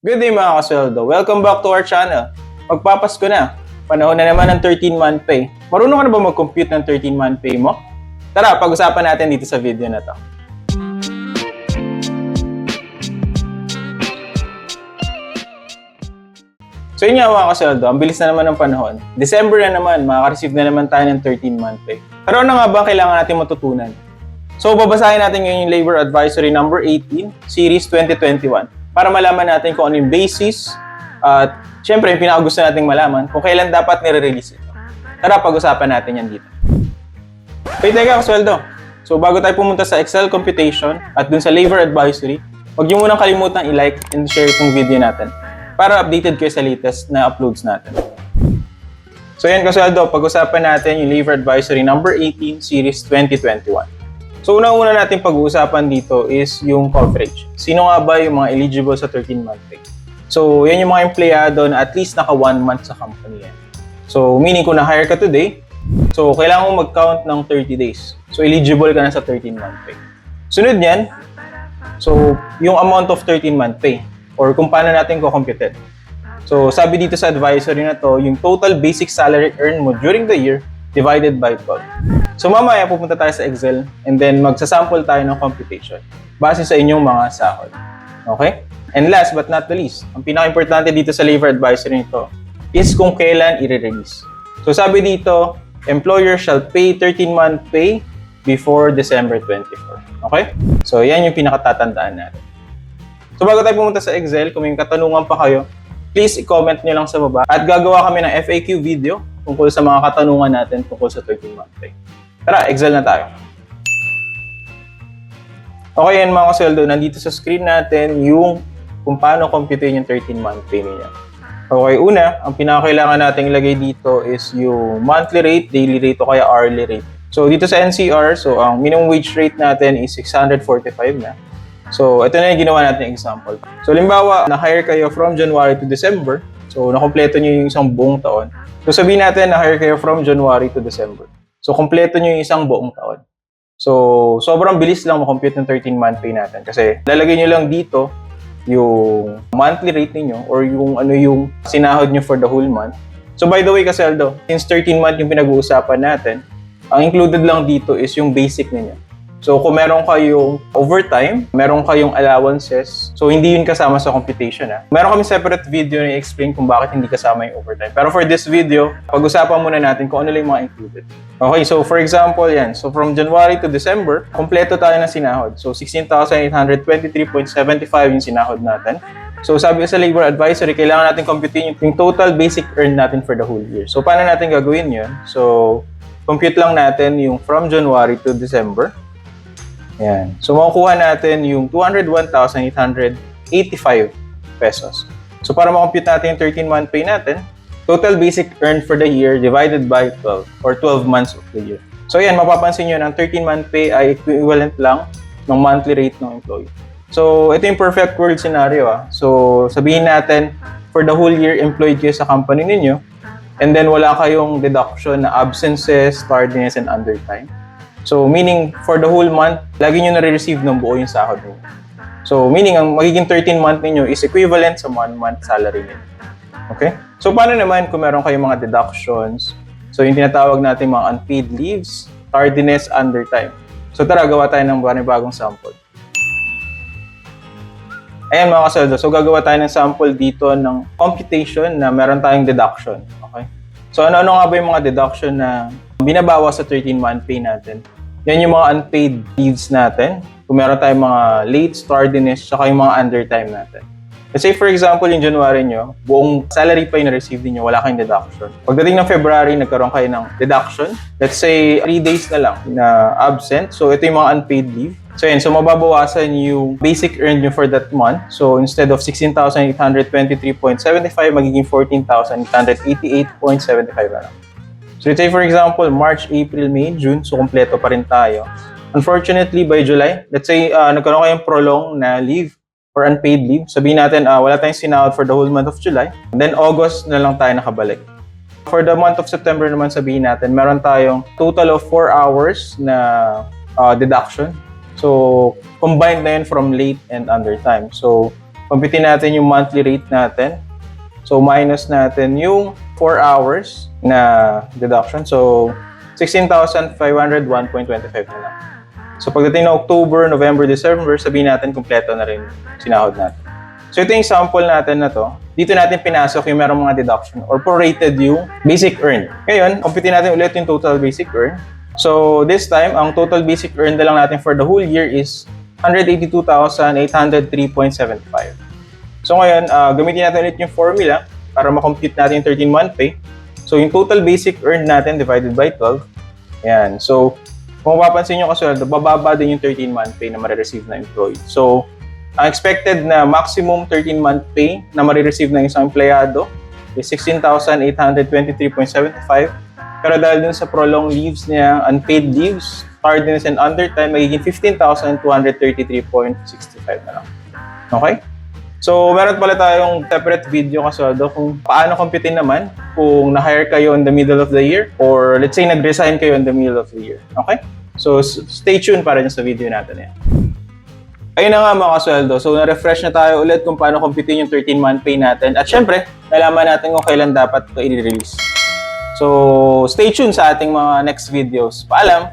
Good day mga kasweldo. Welcome back to our channel. Magpapasko na. Panahon na naman ng 13-month pay. Marunong ka na ba mag-compute ng 13-month pay mo? Tara, pag-usapan natin dito sa video na to. So yun nga mga kasweldo, ang bilis na naman ng panahon. December na naman, makaka-receive na naman tayo ng 13-month pay. Pero ano nga ba ang kailangan natin matutunan? So babasahin natin ngayon yung Labor Advisory number 18, Series 2021 para malaman natin kung ano yung basis at syempre yung pinakagusto nating malaman kung kailan dapat nire-release ito. Tara, pag-usapan natin yan dito. Wait, teka, kasweldo. So bago tayo pumunta sa Excel computation at dun sa Labor Advisory, huwag niyo munang kalimutan i-like and share itong video natin para updated kayo sa latest na uploads natin. So yan kasweldo, pag-usapan natin yung Labor Advisory number 18, Series 2021. So unang-una natin pag-uusapan dito is yung coverage. Sino nga ba yung mga eligible sa 13-month pay? So yan yung mga empleyado na at least naka 1 month sa company yan. So meaning kung na-hire ka today, so kailangan mo mag-count ng 30 days. So eligible ka na sa 13-month pay. Sunod niyan, so yung amount of 13-month pay or kung paano natin ko-compute. So sabi dito sa advisory na to, yung total basic salary earned mo during the year divided by 12. So mamaya pupunta tayo sa Excel and then magsasample tayo ng computation base sa inyong mga sahod. Okay? And last but not the least, ang pinaka-importante dito sa labor advisory nito is kung kailan i-release. So sabi dito, employer shall pay 13-month pay before December 24. Okay? So yan yung pinakatatandaan natin. So bago tayo pumunta sa Excel, kung may katanungan pa kayo, please i-comment nyo lang sa baba at gagawa kami ng FAQ video tungkol sa mga katanungan natin tungkol sa 13-month pay. Tara, Excel na tayo. Okay yan mga kasweldo, nandito sa screen natin yung kung paano computein yung 13-month pay niya. Okay, una, ang pinakakailangan natin ilagay dito is yung monthly rate, daily rate o kaya hourly rate. So dito sa NCR, so ang minimum wage rate natin is 645 na. So ito na yung ginawa natin example. So limbawa, na-hire kayo from January to December. So nakompleto nyo yung isang buong taon. So sabihin natin na-hire kayo from January to December. So kompleto nyo yung isang buong taon. So sobrang bilis lang makompute ng 13-month pay natin kasi lalagay nyo lang dito yung monthly rate ninyo or yung ano yung sinahod nyo for the whole month. So by the way, Kaseldo, since 13 month yung pinag-uusapan natin, ang included lang dito is yung basic ninyo. So kung meron kayong overtime, meron kayong allowances, so hindi yun kasama sa computation ha. Meron kami separate video na i-explain kung bakit hindi kasama yung overtime. Pero for this video, pag-usapan muna natin kung ano lang yung mga included. Okay, so for example yan. So from January to December, kompleto tayo ng sinahod. So 16,823.75 yung sinahod natin. So sabi sa labor advisory, kailangan natin computein yung total basic earn natin for the whole year. So paano natin gagawin yun? So compute lang natin yung from January to December. Yan. So, makukuha natin yung 201,885 pesos. So, para makompute natin yung 13-month pay natin, total basic earned for the year divided by 12 or 12 months of the year. So, yan, mapapansin nyo ang 13-month pay ay equivalent lang ng monthly rate ng employee. So, ito yung perfect world scenario. Ah. So, sabihin natin, for the whole year, employed kayo sa company ninyo, and then wala kayong deduction na absences, tardiness, and undertime. So, meaning, for the whole month, lagi nyo nare-receive ng buo yung sahod nyo. So, meaning, ang magiging 13 month ninyo is equivalent sa 1 month salary ninyo. Okay? So, paano naman kung meron kayong mga deductions? So, yung tinatawag natin mga unpaid leaves, tardiness, undertime. So, tara, gawa tayo ng bagong sample. Ayan mga kasaldo. So, gagawa tayo ng sample dito ng computation na meron tayong deduction. Okay? So, ano-ano nga ba yung mga deduction na binabawas sa 13-month pay natin? Yan yung mga unpaid leaves natin. Kung meron tayong mga late, tardiness, saka yung mga undertime natin. Let's say, for example, yung January nyo, buong salary pa yung na-receive niyo wala kayong deduction. Pagdating ng February, nagkaroon kayo ng deduction. Let's say, 3 days na lang na absent. So, ito yung mga unpaid leave. So, yun. So, mababawasan yung basic earned nyo for that month. So, instead of 16,823.75, magiging 14,888.75 na lang. So, let's say, for example, March, April, May, June. So, kompleto pa rin tayo. Unfortunately, by July, let's say, uh, nagkaroon kayong prolong na leave or unpaid leave. Sabihin natin, uh, wala tayong sinahod for the whole month of July. Then, August na lang tayo nakabalik. For the month of September naman, sabihin natin, meron tayong total of 4 hours na uh, deduction. So, combined na yun from late and undertime. So, Computin natin yung monthly rate natin. So, minus natin yung 4 hours na deduction. So, 16,501.25 na lang. So, pagdating na October, November, December, sabihin natin kompleto na rin sinahod natin. So, ito yung sample natin na to. Dito natin pinasok yung merong mga deduction or prorated yung basic earn. Ngayon, computin natin ulit yung total basic earn. So, this time, ang total basic earn na lang natin for the whole year is 182,803.75. So, ngayon, ah, gamitin natin ulit yung formula para makompute natin yung 13-month pay. So, yung total basic earn natin divided by 12. Yan. So, kung mapapansin nyo kasi, bababa din yung 13-month pay na marireceive na employee. So, ang expected na maximum 13-month pay na marireceive ng isang empleyado is 16,823.75. Pero dahil dun sa prolonged leaves niya, unpaid leaves, tardiness and undertime, magiging 15,233.65 na lang. Okay? So, meron pala tayong separate video kasweldo kung paano computein naman kung na-hire kayo in the middle of the year or let's say nag-resign kayo in the middle of the year. Okay? So, stay tuned para sa video natin yan. Ayun na nga mga kasweldo. So, na-refresh na tayo ulit kung paano computein yung 13-month pay natin. At syempre, nalaman natin kung kailan dapat ito i-release. So, stay tuned sa ating mga next videos. Paalam!